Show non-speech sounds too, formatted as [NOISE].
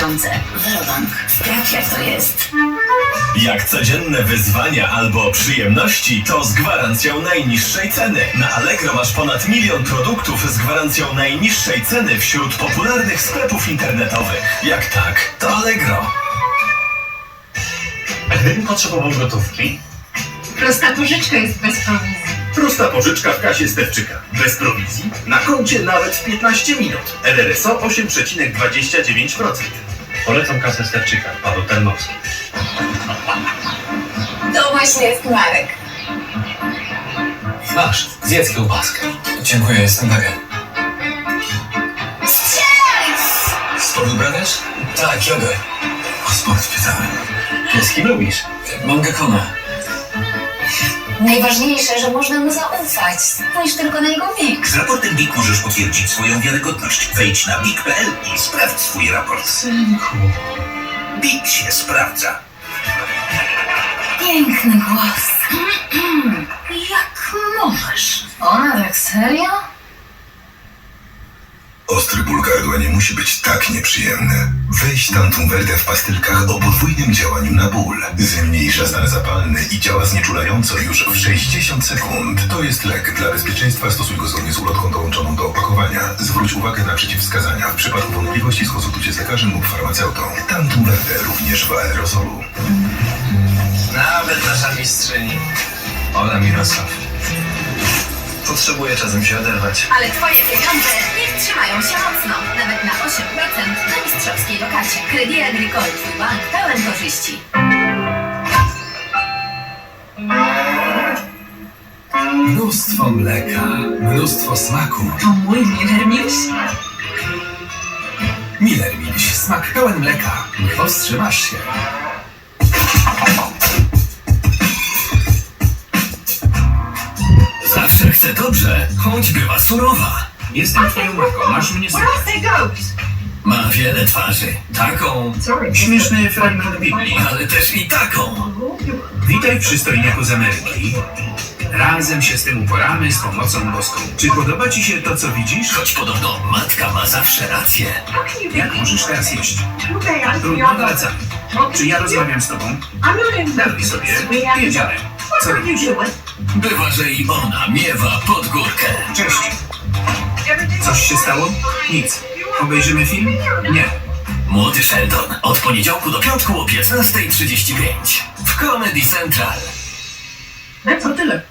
miesiące. Velobank. Sprawdź jak to jest. Jak codzienne wyzwania albo przyjemności, to z gwarancją najniższej ceny. Na Allegro masz ponad milion produktów z gwarancją najniższej ceny wśród popularnych sklepów internetowych. Jak tak, to Allegro. A gdybym potrzebował gotówki? Prosta pożyczka jest bez prowizji. Prosta pożyczka w kasie Stewczyka. Bez prowizji. Na koncie nawet w 15 minut. RRSO 8,29%. Polecam kasę Stewczyka, Paweł Tarnowski. To właśnie jest Marek. Masz, zjedz kiełbaskę. Dziękuję, jestem wegan. Sport uprawiasz? Tak, jogę. O sport pytałem. Z kim lubisz? Manga Kona. Najważniejsze, że można mu zaufać. Spójrz tylko na jego mik. Z raportem BIK możesz potwierdzić swoją wiarygodność. Wejdź na BIK.pl i sprawdź swój raport. Synku. BIK się sprawdza. Piękny głos. [CLEARS THROAT] Jak możesz? Ona tak serio? Ostry ból gardła nie musi być tak nieprzyjemny. Weź Tantum Verde w pastylkach o podwójnym działaniu na ból. Zmniejsza stan zapalny i działa znieczulająco już w 60 sekund. To jest lek. Dla bezpieczeństwa stosuj go zgodnie z ulotką dołączoną do opakowania. Zwróć uwagę na przeciwwskazania. W przypadku wątpliwości skonsultuj z lekarzem lub farmaceutą. Tantum Verde również w aerozolu. Nawet nasza mistrzyni. Ola Mirosław. Potrzebuję czasem się oderwać. Ale twoje pieniądze niech trzymają się mocno. Nawet na 8% na mistrzowskiej lokacie. Credit Agricole, twój bank pełen korzyści. Mnóstwo mleka, mnóstwo smaku. To mój Miller Milk. Miller Milś, smak pełen mleka. Nie powstrzymasz się. Choć bywa surowa. Jestem twoją matką, masz mnie słuchać. Ma wiele twarzy. Taką, Śmieszny fragment Biblii. ale też i taką. Witaj przystojniaku z Ameryki. Razem się z tym uporamy z pomocą boską. Czy podoba ci się to, co widzisz? Choć podobno matka ma zawsze rację. Jak możesz teraz jeść? Trudno, wracamy. Czy ja rozmawiam z tobą? Dawaj sobie. Jedziemy. Co robisz? Bywa, że i ona miewa pod górkę. Cześć. Coś się stało? Nic. Obejrzymy film? Nie. Młody Sheldon. Od poniedziałku do piątku o 15.35. W Comedy Central. To tyle.